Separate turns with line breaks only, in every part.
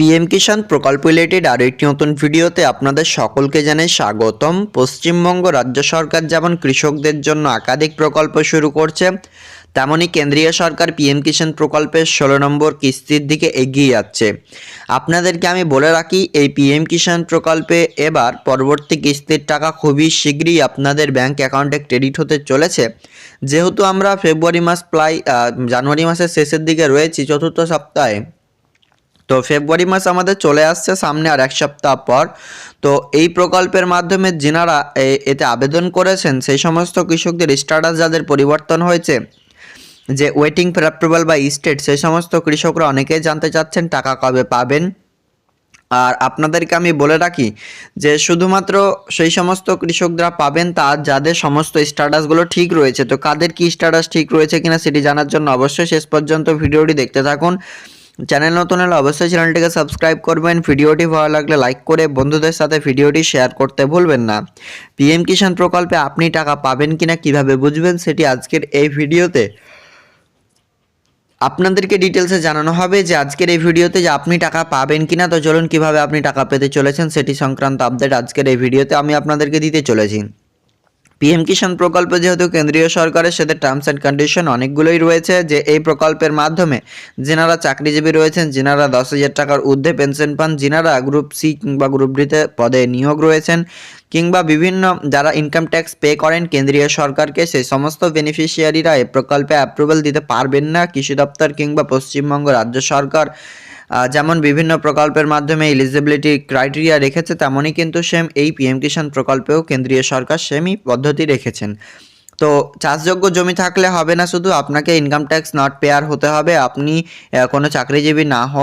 PM কিষাণ প্রকল্প related আরও একটি নতুন ভিডিওতে আপনাদের সকলকে জানাই স্বাগতম। পশ্চিমবঙ্গ রাজ্য সরকার যেমন কৃষকদের জন্য একাধিক প্রকল্প শুরু করছে তেমনই কেন্দ্রীয় সরকার পিএম কিষাণ প্রকল্পের ষোলো নম্বর কিস্তির দিকে এগিয়ে যাচ্ছে। আপনাদেরকে আমি বলে রাখি, এই পিএম কিষাণ প্রকল্পে এবার পরবর্তী কিস্তির টাকা খুবই শীঘ্রই আপনাদের ব্যাংক অ্যাকাউন্টে ক্রেডিট হতে চলেছে। যেহেতু আমরা ফেব্রুয়ারি মাস প্রায় জানুয়ারি মাসের শেষের দিকে রয়েছি, চতুর্থ সপ্তাহে। তো ফেব্রুয়ারি মাস আমাদের চলে আসছে সামনে আর এক সপ্তাহ পর। তো এই প্রকল্পের মাধ্যমে যিনারা এতে আবেদন করেছেন, সেই সমস্ত কৃষকদের স্ট্যাটাস যাদের পরিবর্তন হয়েছে, যে ওয়েটিং ফর অ্যাপ্রুভাল বা স্টেট সেই সমস্ত কৃষকরা অনেকেই জানতে চাচ্ছেন টাকা কবে পাবেন। আর আপনাদেরকে আমি বলে রাখি যে শুধুমাত্র সেই সমস্ত কৃষকরা পাবেন তা যাদের সমস্ত স্ট্যাটাসগুলো ঠিক রয়েছে। তো কাদের কি স্ট্যাটাস ঠিক রয়েছে কিনা সেটি জানার জন্য অবশ্যই শেষ পর্যন্ত ভিডিওটি দেখতে থাকুন। চ্যানেল নতুন হলে অবশ্যই চ্যানেলটিকে সাবস্ক্রাইব করবেন। ভিডিওটি ভালো লাগলে লাইক করে বন্ধুদের সাথে ভিডিওটি শেয়ার করতে ভুলবেন না। পিএম কিষাণ প্রকল্পে আপনি টাকা পাবেন কিনা কীভাবে বুঝবেন সেটি আজকের এই ভিডিওতে আপনাদেরকে ডিটেলসে জানানো হবে যে আজকের এই ভিডিওতে যে আপনি টাকা পাবেন কিনা, তো চলুন কীভাবে আপনি টাকা পেতে চলেছেন সেটি সংক্রান্ত আপডেট আজকের এই ভিডিওতে আমি আপনাদেরকে দিতে চলেছি। পিএম কিষাণ প্রকল্প যেহেতু কেন্দ্রীয় সরকারের সাথে টার্মস অ্যান্ড কন্ডিশন অনেকগুলোই রয়েছে, যে এই প্রকল্পের মাধ্যমে যেনারা চাকরিজীবী রয়েছেন, যেনারা দশ হাজার টাকার ঊর্ধ্বে পেনশন পান, যেনারা গ্রুপ সি কিংবা গ্রুপ ডিতে পদে নিয়োগ রয়েছেন, কিংবা বিভিন্ন যারা ইনকাম ট্যাক্স পে করেন, কেন্দ্রীয় সরকারকে সেই সমস্ত বেনিফিশিয়ারিরা এই প্রকল্পে অ্যাপ্রুভাল দিতে পারবেন না। কৃষি দপ্তর কিংবা পশ্চিমবঙ্গ রাজ্য সরকার যেমন বিভিন্ন প্রকল্পের মাধ্যমে এলিজিবিলিটি ক্রাইটেরিয়া রেখেছে, তেমনই কিন্তু সেম এই পিএম কিষাণ প্রকল্পেও কেন্দ্রীয় সরকার সেমই পদ্ধতি রেখেছেন। তো চাষযোগ্য জমি থাকলে হবে না শুধু, আপনাকে ইনকাম ট্যাক্স নট পেয়ার হতে হবে, আপনি কোনো চাকরিজীবী না হ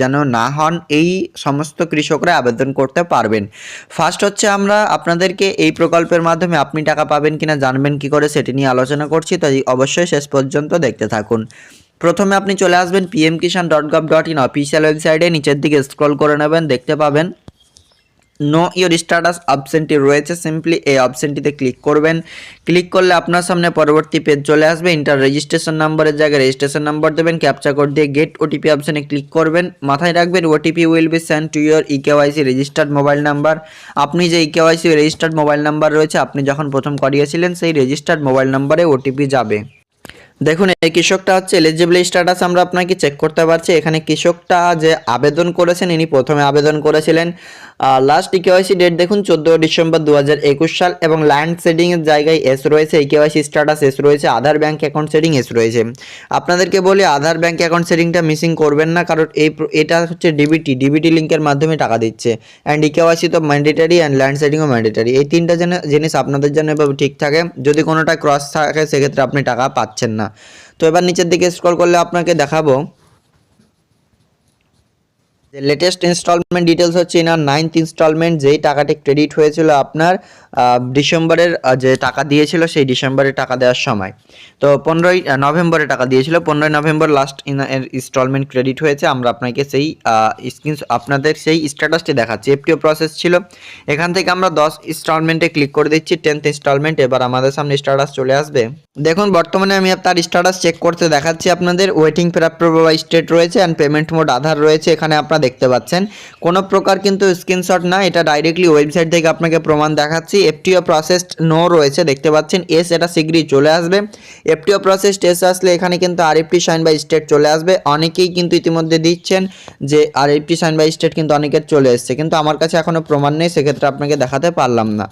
যেন না হন, এই সমস্ত কৃষকরা আবেদন করতে পারবেন। ফার্স্ট হচ্ছে আমরা আপনাদেরকে এই প্রকল্পের মাধ্যমে আপনি টাকা পাবেন কিনা জানবেন কি করে, সেটি নিয়ে আলোচনা করছি, তাই অবশ্যই শেষ পর্যন্ত দেখতে থাকুন। প্রথমে আপনি চলে আসবেন PM Kisan dot gov dot in official ওয়েবসাইটে নিচের দিকে স্ক্রল করে নেবেন, দেখতে পাবেন। নো ইওর স্ট্যাটাস অপশনটি রয়েছে সিম্পলি এই অপশনটিতে ক্লিক করবেন। ক্লিক করলে আপনার সামনে পরবর্তী পেজ চলে আসবে ইন্টার রেজিস্ট্রেশন নাম্বারের জায়গায় রেজিস্ট্রেশন নাম্বার দেবেন ক্যাপচা কোড দিয়ে গেট ওটিপি অপশনে ক্লিক করবেন। মাথায় রাখবেন OTP will be send to your eKYC registered mobile number আপনি যে ইকেওয়াইসি রেজিস্টার্ড মোবাইল নাম্বার রয়েছে, আপনি যখন প্রথম করিয়েছিলেন, সেই রেজিস্টার্ড মোবাইল নাম্বারে ওটিপি যাবে। দেখুন, এই কৃষকটা হচ্ছে এলিজিবল স্ট্যাটাস আমরা আপনাকে চেক করতে পারছি। এখানে কৃষকটা যে আবেদন করেছেন, ইনি প্রথমে আবেদন করেছিলেন। লাস্ট ইকেওয়াইসি ডেট দেখুন চোদ্দ ডিসেম্বর দু হাজার একুশ সাল এবং ল্যান্ড সেটিংয়ের জায়গায় এস রয়েছে ইকেওয়াইসি স্ট্যাটাস এস রয়েছে, আধার ব্যাঙ্ক অ্যাকাউন্ট সেটিং এস রয়েছে। আপনাদেরকে বলি, আধার ব্যাঙ্ক অ্যাকাউন্ট সেটিংটা মিসিং করবেন না, কারণ এই এটা হচ্ছে ডিবিটি ডিবিটি লিঙ্কের মাধ্যমে টাকা দিচ্ছে। অ্যান্ড ইকেওয়াইসি তো ম্যান্ডেটারি অ্যান্ড ল্যান্ড সেটিংও ম্যান্ডেটারি এই তিনটা যেন- জিনিস আপনাদের জন্য এভাবে ঠিক থাকে। যদি কোনোটা ক্রস থাকে, সেক্ষেত্রে আপনি টাকা পাচ্ছেন না। তো এবার নিচের দিকে স্ক্রল করলে আপনাকে দেখাবো। যে লেটেস্ট ইনস্টলমেন্ট ডিটেলস হচ্ছে এনার নাইনথ ইনস্টলমেন্ট যেই টাকাটি ক্রেডিট হয়েছিল আপনার ডিসেম্বরের যে টাকা দিয়েছিল সেই ডিসেম্বরে টাকা দেওয়ার সময়। তো পনেরোই নভেম্বরে টাকা দিয়েছিল। পনেরোই নভেম্বর লাস্ট এর ইনস্টলমেন্ট ক্রেডিট হয়েছে। আমরা আপনাকে সেই স্ক্রিন আপনাদের সেই স্ট্যাটাসটি দেখাচ্ছি। এফটিও প্রসেস ছিল। এখান থেকে আমরা দশ ইনস্টলমেন্টে ক্লিক করে দিচ্ছি। টেন্থ ইনস্টলমেন্ট এবার আমাদের সামনে স্ট্যাটাস চলে আসবে। দেখুন, বর্তমানে আমি তার স্ট্যাটাস চেক করতে দেখাচ্ছি আপনাদের। ওয়েটিং ফর বা স্টেট রয়েছে অ্যান্ড পেমেন্ট মোড আধার রয়েছে। এখানে আপনারা দেখতে পাচ্ছেন। কোনো প্রকার কিন্তু স্ক্রিনশট না, এটা ডাইরেক্টলি ওয়েবসাইট থেকে আপনাকে প্রমাণ দেখাচ্ছি। এফটিও প্রসেসড নো রয়েছে, দেখতে পাচ্ছেন। এস এটা শীঘ্রই চলে আসবে। এফটিও প্রসেসড এস আসলে এখানে কিন্তু আরএফটি সাইন বাই স্টেট চলে আসবে। অনেকেই কিন্তু ইতিমধ্যে দিচ্ছেন যে আরএফটি সাইন বাই স্টেট কিন্তু অনেকের চলে এসছে। কিন্তু আমার কাছে এখনও প্রমাণ নেই, সেক্ষেত্রে আপনাকে দেখাতে পারলাম না।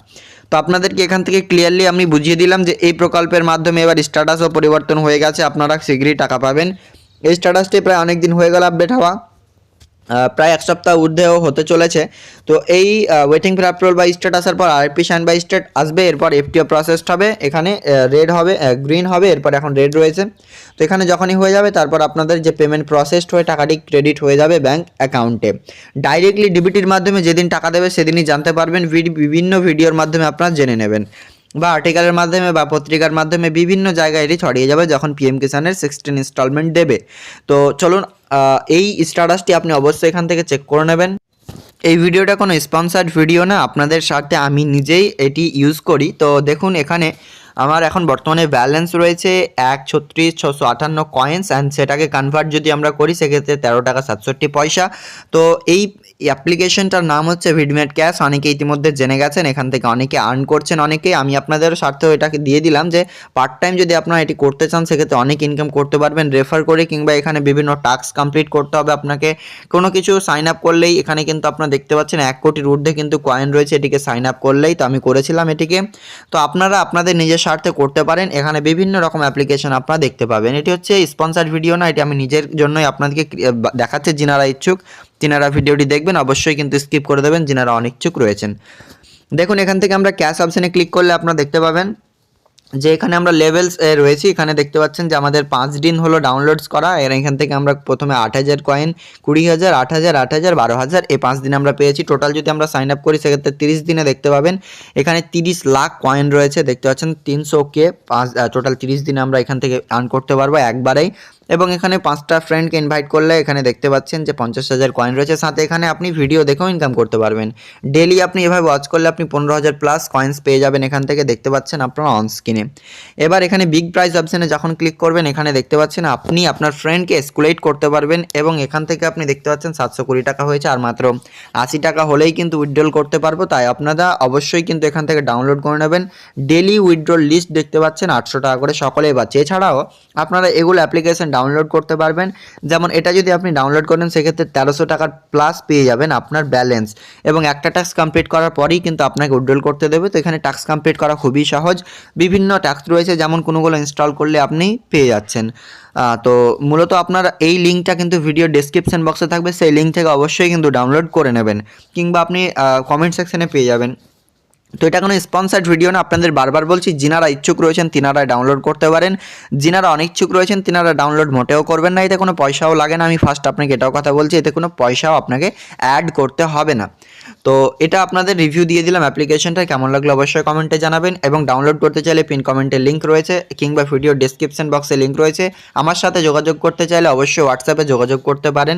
তো আপনাদেরকে এখান থেকে ক্লিয়ারলি আমি বুঝিয়ে দিলাম যে এই প্রকল্পের মাধ্যমে এবার স্ট্যাটাসও পরিবর্তন হয়ে গেছে। আপনারা শীঘ্রই টাকা পাবেন। এই স্ট্যাটাসটি প্রায় অনেক দিন হয়ে গেল আপডেট হওয়া। প্রায় এক সপ্তাহ ঊর্ধ্বেও হতে চলেছে। তো এই ওয়েটিং ফর অ্যাপ্রুভাল বা স্টেট আসার পর আরপি সাইন বাই স্টেট আসবে, এরপর এফটিও প্রসেসড হবে, এখানে রেড হবে গ্রিন হবে, এরপর এখন রেড রয়েছে। তো এখানে যখনই হয়ে যাবে, তারপর আপনাদের যে পেমেন্ট প্রসেসড হয়ে টাকাটি ক্রেডিট হয়ে যাবে ব্যাংক অ্যাকাউন্টে ডাইরেক্টলি ডিবিটির মাধ্যমে যেদিন টাকা দেবে, সেদিনই জানতে পারবেন বিভিন্ন ভিডিওর মাধ্যমে আপনারা জেনে নেবেন। বা আর্টিকেলের মাধ্যমে বা পত্রিকার মাধ্যমে বিভিন্ন জায়গায় এটি ছড়িয়ে যাবে যখন পিএম কিষানের সিক্সটিন ইনস্টলমেন্ট দেবে। তো চলুন এই স্ট্যাটাসটি আপনি অবশ্যই এখান থেকে চেক করে নেবেন। এই ভিডিওটা কোনো স্পন্সার্ড ভিডিও না, আপনাদের সাথে আমি নিজেই এটি ইউজ করি। তো দেখুন, এখানে আমার এখন বর্তমানে ব্যালেন্স রয়েছে এক ছত্রিশ ছশো আটান্ন কয়েন্স অ্যান্ড সেটাকে কনভার্ট যদি আমরা করি, সেক্ষেত্রে তেরো টাকা সাতষট্টি পয়সা। তো এই অ্যাপ্লিকেশনটার নাম হচ্ছে ভিডমেট ক্যাশ অনেকে ইতিমধ্যে জেনে গেছেন, এখান থেকে অনেকে আর্ন করছেন অনেকে আমি আপনাদের স্বার্থেও এটাকে দিয়ে দিলাম যে পার্ট টাইম যদি আপনারা এটি করতে চান, সেক্ষেত্রে অনেক ইনকাম করতে পারবেন। রেফার করে কিংবা এখানে বিভিন্ন টাস্ক কমপ্লিট করতে হবে আপনাকে। কোনো কিছু সাইন আপ করলেই এখানে কিন্তু আপনারা দেখতে পাচ্ছেন, এক কোটির ঊর্ধ্বে কিন্তু কয়েন রয়েছে, এটিকে সাইন আপ করলেই তো আমি করেছিলাম এটিকে। তো আপনারা, আপনাদের নিজের স্বার্থে করতে পারেন। এখানে বিভিন্ন রকম অ্যাপ্লিকেশন আপনারা দেখতে পাবেন। এটি হচ্ছে স্পন্সার ভিডিও না, এটি আমি নিজের জন্যই আপনাদেরকে দেখাচ্ছে যিনারা ইচ্ছুক। তিনারা ভিডিওটি দেখবেন, অবশ্যই কিন্তু স্কিপ করে দেবেন, যিনারা অনিচ্ছুক রয়েছেন। দেখুন, এখান থেকে আমরা ক্যাশ অপশানে ক্লিক করলে আপনারা দেখতে পাবেন। যে এখানে আমরা লেভেলস রয়েছি, এখানে দেখতে পাচ্ছেন যে আমাদের পাঁচ দিন হলো ডাউনলোডস করা। এর এখান থেকে আমরা প্রথমে আট হাজার কয়েন কুড়ি হাজার, আট হাজার আট হাজার, বারো হাজার, এই পাঁচ দিন আমরা পেয়েছি। টোটাল যদি আমরা সাইন আপ করি, সেক্ষেত্রে তিরিশ দিনে দেখতে পাবেন, এখানে তিরিশ লাখ কয়েন রয়েছে। দেখতে পাচ্ছেন তিনশো কে পাঁচ টোটাল তিরিশ দিনে আমরা এখান থেকে আর্ন করতে পারব। একবারেই এবং এখানে পাঁচটা ফ্রেন্ডকে ইনভাইট করলে এখানে দেখতে পাচ্ছেন যে পঞ্চাশ হাজার কয়েন রয়েছে। সাথে এখানে আপনি ভিডিও দেখেও ইনকাম করতে পারবেন। ডেলি আপনি এভাবে ওয়াচ করলে আপনি পনেরো হাজার প্লাস কয়েন্স পেয়ে যাবেন এখান থেকে। দেখতে পাচ্ছেন আপনারা অন স্ক্রিনে এবার এখানে বিগ প্রাইজ অপশানে যখন ক্লিক করবেন, এখানে দেখতে পাচ্ছেন আপনি আপনার ফ্রেন্ডকে এসকুলেট করতে পারবেন এবং এখান থেকে আপনি দেখতে পাচ্ছেন সাতশো কুড়ি টাকা হয়েছে আর মাত্র আশি টাকা হলেই কিন্তু উইথড্রল করতে পারব। তাই আপনারা অবশ্যই কিন্তু এখান থেকে ডাউনলোড করে নেবেন। ডেলি উইথড্রল লিস্ট দেখতে পাচ্ছেন আটশো টাকা করে সকলেই পাচ্ছে। এছাড়াও আপনারা এগুলো অ্যাপ্লিকেশন ডাউনলোড করতে পারবেন। যেমন এটা যদি আপনি ডাউনলোড করেন, সেক্ষেত্রে তেরোশো টাকার প্লাস পেয়ে যাবেন আপনার ব্যালেন্স এবং একটা টাস্ক কমপ্লিট করার পরেই কিন্তু আপনাকে উইথড্রল করতে দেবে। তো এখানে টাস্ক কমপ্লিট করা খুবই সহজ। বিভিন্ন টাস্ক রয়েছে, যেমন কোনোগুলো ইনস্টল করলে আপনি পেয়ে যাচ্ছেন। তো মূলত আপনার এই লিঙ্কটা কিন্তু ভিডিও ডেসক্রিপশন বক্সে থাকবে। সেই লিঙ্ক থেকে অবশ্যই কিন্তু ডাউনলোড করে নেবেন। কিংবা আপনি কমেন্ট সেকশনে পেয়ে যাবেন। তো এটা কোনো স্পন্সার্ড ভিডিও না, আপনাদের বারবার বলছি, যিনারা ইচ্ছুক রয়েছেন তিনারা ডাউনলোড করতে পারেন। যিনারা অনিচ্ছুক রয়েছেন তিনারা ডাউনলোড মোটেও করবেন না, এতে কোনো পয়সাও লাগে না। আমি ফার্স্ট আপনাকে এটাও কথা বলছি, এতে কোনো পয়সাও আপনাকে অ্যাড করতে হবে না। তো এটা আপনাদের রিভিউ দিয়ে দিলাম অ্যাপ্লিকেশনটা কেমন লাগল অবশ্যই কমেন্টে জানাবেন এবং ডাউনলোড করতে চাইলে পিন কমেন্টে লিঙ্ক রয়েছে, কিংবা ভিডিও ডিসক্রিপশন বক্সে লিঙ্ক রয়েছে। আমার সাথে যোগাযোগ করতে চাইলে অবশ্যই হোয়াটসঅ্যাপে যোগাযোগ করতে পারেন।